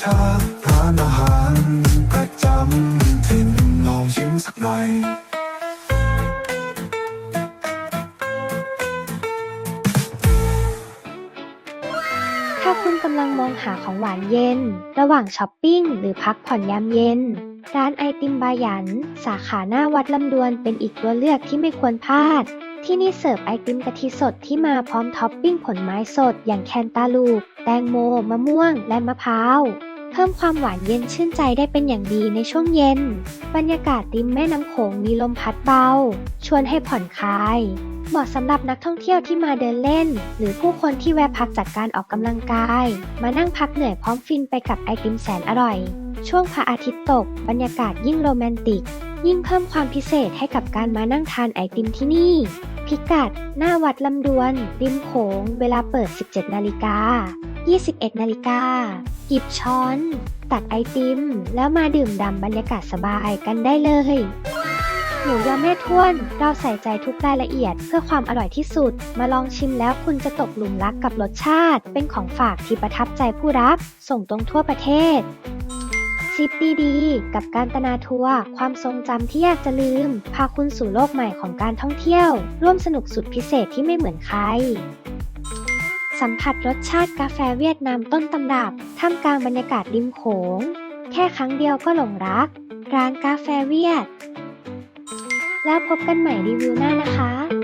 ชาร้านอาหารประจำถิ่นลองชิมสักหน่อยถ้าคุณกำลังมองหาของหวานเย็น ระหว่างช้อปปิ้งหรือพักผ่อนยามเย็น ร้านไอติมบายัน สาขาหน้าวัดลำดวนเป็นอีกตัวเลือกที่ไม่ควรพลาด ที่นี่เสิร์ฟไอติมกะทิสดที่มาพร้อมท็อปปิ้งผลไม้สดอย่างแคนตาลูป แตงโม มะม่วง และมะพร้าว เพิ่มความหวานเย็นชื่นใจได้เป็นอย่างดีในช่วงเย็น บรรยากาศริมแม่น้ำโขงมีลมพัดเบา ชวนให้ผ่อนคลาย เหมาะสำหรับนักท่องเที่ยวที่มาเดินเล่น หรือผู้คนที่แวะพักจากการออกกำลังกาย มานั่งพักเหนื่อยพร้อมฟินไปกับไอติมแสนอร่อย ช่วงพระอาทิตย์ตก บรรยากาศยิ่งโรแมนติก ยิ่งเพิ่มความพิเศษให้กับการมานั่งทานไอติมที่นี่ พิกัด หน้าวัดลำดวน ริมโขง เวลาเปิด 17 นาฬิกา 21 นาฬิกา หยิบช้อน ตักไอติม แล้วมาดื่มด่ำบรรยากาศสบายกันได้เลยหมูยอแม่ท้วนเราใส่ใจทุกรายละเอียดเพื่อความอร่อยที่สุด มาลองชิมแล้วคุณจะตกหลุมรักกับรสชาติ เป็นของฝากที่ประทับใจผู้รับ ส่งตรงทั่วประเทศ ซิปดีๆ กับการตนาทัวร์ความทรงจำที่อยากจะลืม พาคุณสู่โลกใหม่ของการท่องเที่ยว ร่วมสนุกสุดพิเศษที่ไม่เหมือนใคร สัมผัสรสชาติกาแฟเวียดนามต้นตำรับ ท่ามกลางบรรยากาศริมโขง แค่ครั้งเดียวก็หลงรัก ร้านกาแฟเวียด แล้วพบกันใหม่รีวิวหน้านะคะ